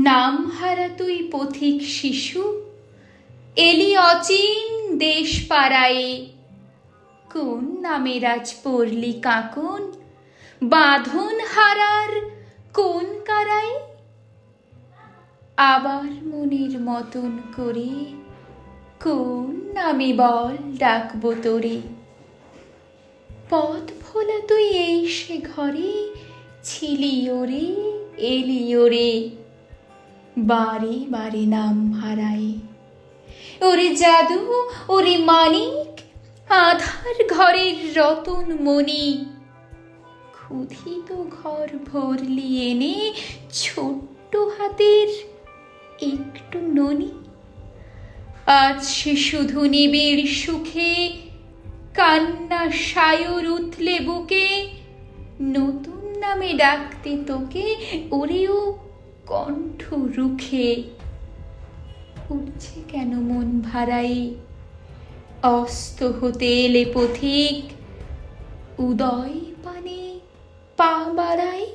নাম হারা তুই পথিক শিশু? এলি অচিন দেশ পাড়ায়ে কোন নামে রাজ পড়লি কাকুন? বাঁধন হারার কোন কারাই আবার মনের মতন করে কোন নামে বল ডাকবো তোরে? পথ ভোলা তুই এই সে ঘরে, ছিলি ওরে, এলি ওরে। বারে বারে নাম হারাই। ওরে জাদু, ওরে মানিক, আধার ঘরের রতন মণি। ক্ষুধিত ঘর ভরলি এনে ছোট্ট হাতের একটু ননি। আজ সে শুধু নিবিড় সুখে, কান্না সায়র উঠলে বুকে, নতুন নামে ডাকতে তোকে ওরেও কণ্ঠ রুখে উঠছে কেন মন ভারাই? অস্ত হতে এলে পথিক উদয় পানে পা বাড়াই?